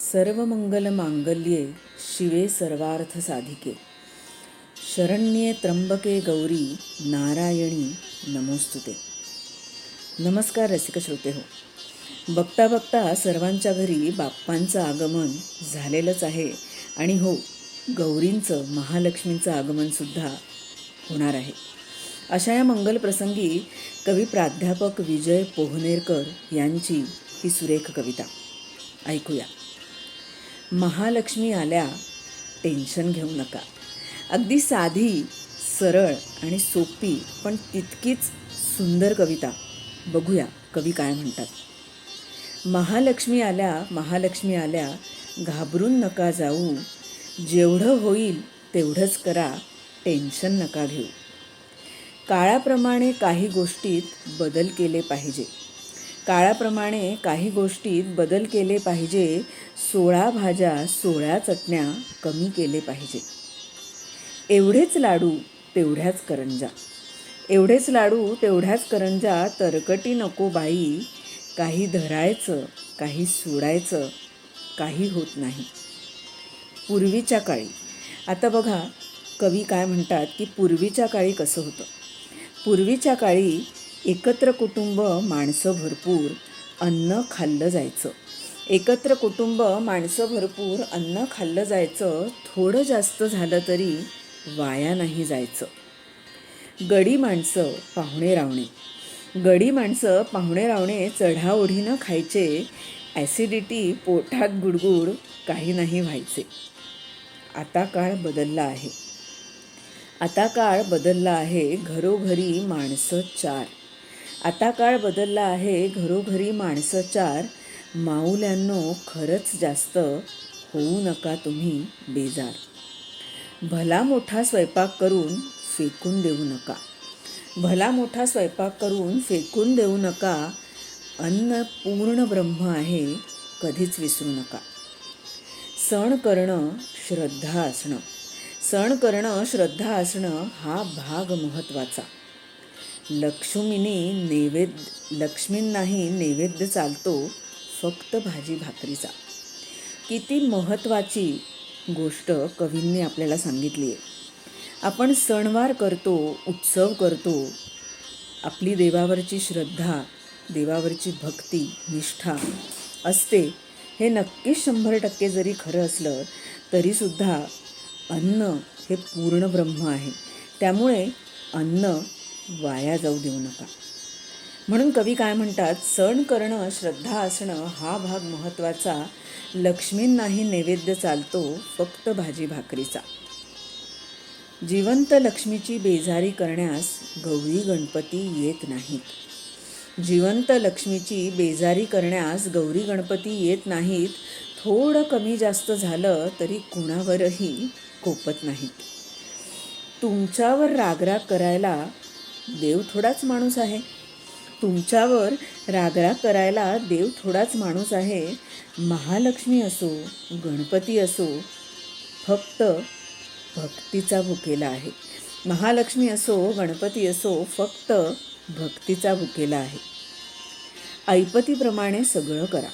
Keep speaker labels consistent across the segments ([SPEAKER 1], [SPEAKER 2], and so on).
[SPEAKER 1] सर्व मंगल मांगल्ये शिवे सर्वार्थ साधिके. शरण्ये त्र्यंबके गौरी नारायणी नमोस्तुते. नमस्कार रसिक श्रोते हो. बघता बघता सर्वांच्या घरी बाप्पांचं आगमन झालेलंच आहे आणि हो गौरींचं महालक्ष्मींचं आगमनसुद्धा होणार आहे. अशा या मंगलप्रसंगी कवी प्राध्यापक विजय पोहनेरकर यांची ही सुरेख कविता. ऐकूया. महालक्ष्मी आल्या टेन्शन घेऊ नका. अगदी साधी सरळ आणि सोपी पण तितकीच सुंदर कविता. बघूया कवी काय म्हणतात. महालक्ष्मी आल्या महालक्ष्मी आल्या घाबरून नका जाऊ. जेवढं होईल तेवढंच करा टेन्शन नका घेऊ. काळाप्रमाणे काही गोष्टीत बदल केले पाहिजे. काळाप्रमाणे काही गोष्टीत बदल केले पाहिजे. सोळा भाज्या सोळा चटण्या कमी केले पाहिजे. एवढेच लाडू तेवढ्याच करंजा. एवढेच लाडू तेवढ्याच करंजा तरकटी नको बाई. काही धरायचं काही सोडायचं काही होत नाही. पूर्वीच्या काळी. आता बघा कवी काय म्हणतात की पूर्वीच्या काळी कसं होतं? पूर्वीच्या काळी एकत्र कुटुंब माणसं भरपूर अन्न खाल्लं जायचं. एकत्र कुटुंब माणसं भरपूर अन्न खाल्लं जायचं थोडं जास्त झालं तरी वाया नाही जायचं. गडी माणसं पाहुणे रावणे. गडी माणसं पाहुणे रावणे चढाओढीनं खायचे ॲसिडिटी पोटात गुडगुड काही नाही व्हायचे. आता काळ बदलला आहे. आता काळ बदलला आहे घरोघरी माणसं चार. आता काळ बदलला आहे घरोघरी माणसं चार. माऊल्यांनो खरंच जास्त होऊ नका तुम्ही बेजार. भला मोठा स्वयंपाक करून फेकून देऊ नका. भला मोठा स्वयंपाक करून फेकून देऊ नका. अन्न पूर्ण ब्रह्म आहे कधीच विसरू नका. सण करणं श्रद्धा असणं. सण करणं श्रद्धा असणं हा भाग महत्त्वाचा. लक्ष्मीनी नैवेद्य लक्ष्मींनाही नैवेद्य चालतो फक्त भाजी भाकरीचा. किती महत्त्वाची गोष्ट कवींनी आपल्याला सांगितली आहे. आपण सणवार करतो उत्सव करतो आपली देवावरची श्रद्धा देवावरची भक्ती निष्ठा असते हे नक्कीच शंभर टक्के जरी खरं असलं तरीसुद्धा अन्न हे पूर्ण ब्रह्म आहे. त्यामुळे अन्न वाया जाऊ देऊ नका. म्हणून कवी काय म्हणतात सण करणं श्रद्धा असणं हा भाग महत्त्वाचा. लक्ष्मींनाही नैवेद्य चालतो फक्त भाजी भाकरीचा. जिवंत लक्ष्मीची बेजारी करण्यास गौरी गणपती येत नाहीत. जिवंत लक्ष्मीची बेजारी करण्यास गौरी गणपती येत नाहीत. थोडं कमी जास्त झालं तरी कुणावरही कोपत नाहीत. तुमच्यावर रागराग करायला देव थोडाच माणूस आहे. तुमच्यावर रागराग करायला देव थोडाच माणूस आहे. महालक्ष्मी असो गणपती असो फक्त भक्तीचा भुकेला आहे. महालक्ष्मी असो गणपती असो फक्त भक्तीचा भुकेला आहे. ऐपतीप्रमाणे सगळं करा.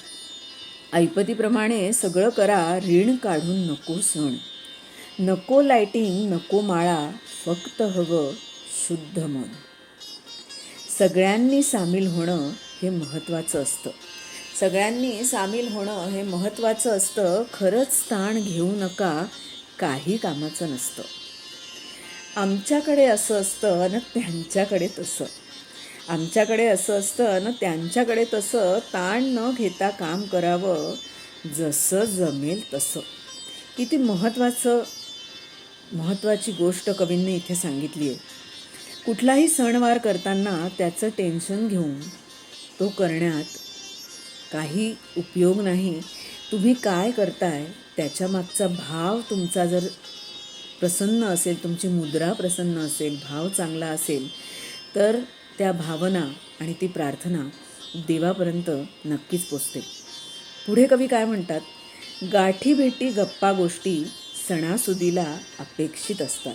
[SPEAKER 1] ऐपतीप्रमाणे सगळं करा ऋण काढून नको सण. नको लाईटिंग नको माळा फक्त हवं शुद्ध मन. सगळ्यांनी सामील होणं हे महत्त्वाचं असतं. सगळ्यांनी सामील होणं हे महत्त्वाचं असतं खरंच ताण घेऊ नका काही कामाचं नसतं. आमच्याकडे असं असतं आणि त्यांच्याकडे तसं. आमच्याकडे असं असतं आणि त्यांच्याकडे तसं ताण न घेता काम करावं जसं जमेल तसं. किती महत्त्वाचं महत्त्वाची गोष्ट कवींनी इथे सांगितली आहे कुठलाही सणवार करताना त्याचं टेन्शन घेऊन तो करण्यात काही उपयोग नाही. तुम्ही काय करताय? त्याच्या मागचा भाव तुमचा जर प्रसन्न असेल तुमची मुद्रा प्रसन्न असेल भाव चांगला असेल तर त्या भावना आणि ती प्रार्थना देवापर्यंत नक्कीच पोचते. पुढे कवी काय म्हणतात? गाठी भेटी गप्पा गोष्टी सणासुदीला अपेक्षित असतात.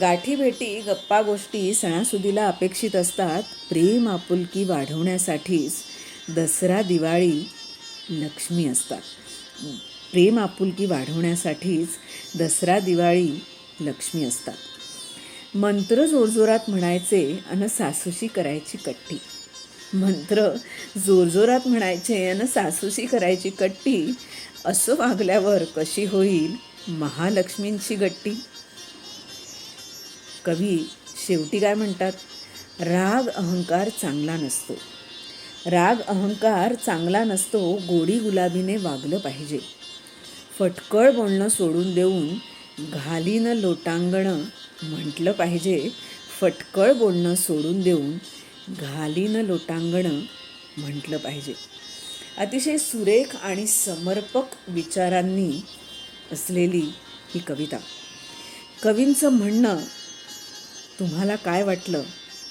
[SPEAKER 1] गाठी भेटी गप्पा गोष्टी सणासुदीला अपेक्षित असतात. प्रेम आपुलकी वाढवण्यासाठीच दसरा दिवाळी लक्ष्मी असतात. प्रेम आपुलकी वाढवण्यासाठीच दसरा दिवाळी लक्ष्मी असतात. मंत्र जोरजोरात म्हणायचे आणि सासूशी करायची कट्टी. मंत्र जोरजोरात म्हणायचे आणि सासूशी करायची कट्टी असं वागल्यावर कशी होईल? महालक्ष्मींची गट्टी. कवी शेवटी काय म्हणतात? राग अहंकार चांगला नसतो. राग अहंकार चांगला नसतो गोडी गुलाबीने वागलं पाहिजे. फटकळ बोलणं सोडून देऊन घालीनं लोटांगणं म्हटलं पाहिजे. फटकळ बोलणं सोडून देऊन घालीनं लोटांगणं म्हटलं पाहिजे. अतिशय सुरेख आणि समर्पक विचारांनी असलेली ही कविता. कवींचं म्हणणं तुम्हाला काय वाटलं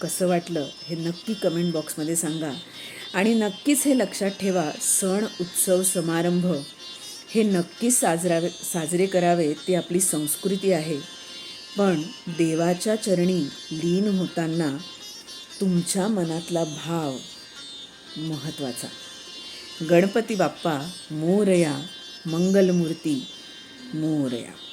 [SPEAKER 1] कसं वाटलं हे नक्की कमेंट बॉक्समध्ये सांगा. आणि नक्कीच हे लक्षात ठेवा सण उत्सव समारंभ हे नक्कीच साजरावे साजरे करावे ती आपली संस्कृती आहे. पण देवाच्या चरणी लीन होताना तुमच्या मनातला भाव महत्त्वाचा. गणपती बाप्पा मोरया मंगलमूर्ती मोरया.